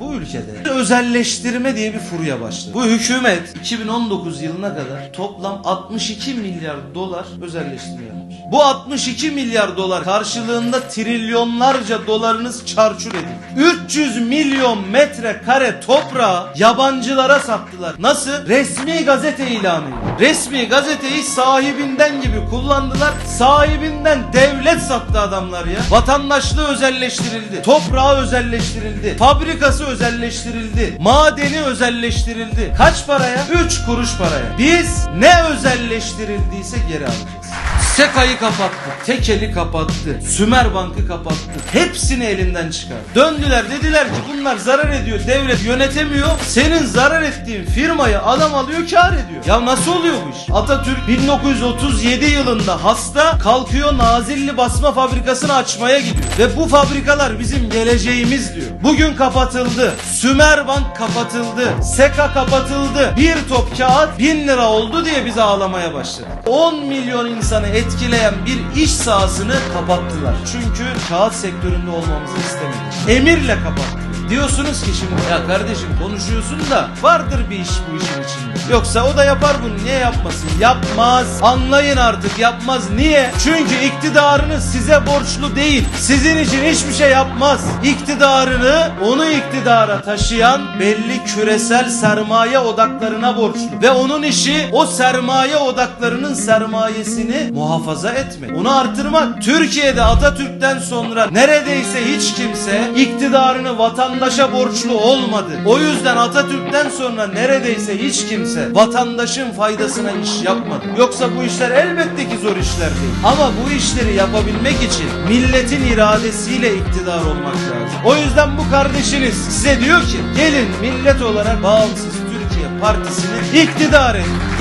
bu ülkede özelleştirme diye bir furya başladı. Bu hükümet 2019 yılına kadar toplam 62 milyar dolar özelleştirme yapmış. Bu 62 milyar dolar karşılığında trilyonlarca dolarınız çarçur edildi. 300 milyon metrekare toprağı yabancılara sattılar. Nasıl? Resmi gazete ilanıyla. Resmi gazeteyi sahibinden gibi kullandılar. Sahibinden devlet sattı adamlar ya. Vatandaşlığı özelleştirildi. Toprağı özelleştirildi. Fabrikası özelleştirildi. Madeni özelleştirildi. Kaç paraya? 3 kuruş paraya. Biz ne özelleştirildiyse geri alacağız. Seka'yı kapattı. Tekel'i kapattı. Sümer Bank'ı kapattı. Hepsini elinden çıkardı. Döndüler dediler ki bunlar zarar ediyor. Devlet yönetemiyor. Senin zarar ettiğin firmayı adam alıyor kar ediyor. Ya nasıl oluyor bu iş? Atatürk 1937 yılında hasta kalkıyor Nazilli basma fabrikasını açmaya gidiyor. Ve bu fabrikalar bizim geleceğimiz diyor. Bugün kapatıldı. Sümer Bank kapatıldı. Seka kapatıldı. Bir top kağıt 1000 lira oldu diye bize ağlamaya başladı. 10 milyon insanı etkileyen bir iş sahasını kapattılar. Çünkü kağıt sektöründe olmamızı istemedi. Emirle kapattı. Diyorsunuz ki şimdi ya kardeşim konuşuyorsun da vardır bir iş bu işin içinde. Yoksa o da yapar bunu niye yapmasın? Yapmaz. Anlayın artık yapmaz. Niye? Çünkü iktidarını size borçlu değil. Sizin için hiçbir şey yapmaz. İktidarını onu iktidara taşıyan belli küresel sermaye odaklarına borçlu. Ve onun işi o sermaye odaklarının sermayesini muhafaza etmek. Onu artırmak. Türkiye'de Atatürk'ten sonra neredeyse hiç kimse iktidarını vatandaşa borçlu olmadı. O yüzden Atatürk'ten sonra neredeyse hiç kimse vatandaşın faydasına iş yapmadı. Yoksa bu işler elbette ki zor işler değil. Ama bu işleri yapabilmek için milletin iradesiyle iktidar olmak lazım. O yüzden bu kardeşiniz size diyor ki gelin millet olarak bağımsız Türkiye Partisi'ni iktidar edin.